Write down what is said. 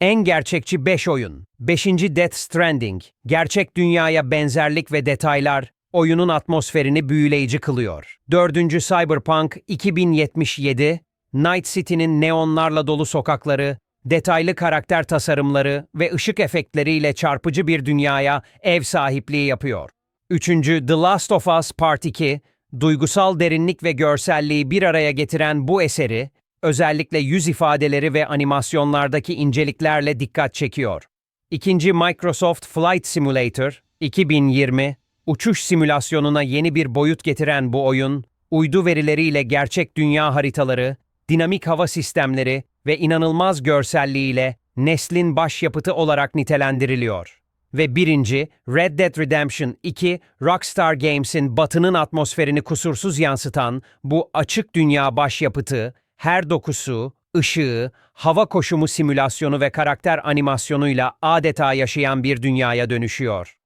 En gerçekçi 5 oyun. 5. Death Stranding. Gerçek dünyaya benzerlik ve detaylar oyunun atmosferini büyüleyici kılıyor. 4. Cyberpunk 2077. Night City'nin neonlarla dolu sokakları, detaylı karakter tasarımları ve ışık efektleriyle çarpıcı bir dünyaya ev sahipliği yapıyor. 3. The Last of Us Part 2, duygusal derinlik ve görselliği bir araya getiren bu eseri, özellikle yüz ifadeleri ve animasyonlardaki inceliklerle dikkat çekiyor. İkinci Microsoft Flight Simulator 2020, uçuş simülasyonuna yeni bir boyut getiren bu oyun, uydu verileriyle gerçek dünya haritaları, dinamik hava sistemleri ve inanılmaz görselliğiyle neslin başyapıtı olarak nitelendiriliyor. Ve birinci, Red Dead Redemption 2, Rockstar Games'in batının atmosferini kusursuz yansıtan bu açık dünya başyapıtı, her dokusu, ışığı, hava koşumu simülasyonu ve karakter animasyonuyla adeta yaşayan bir dünyaya dönüşüyor.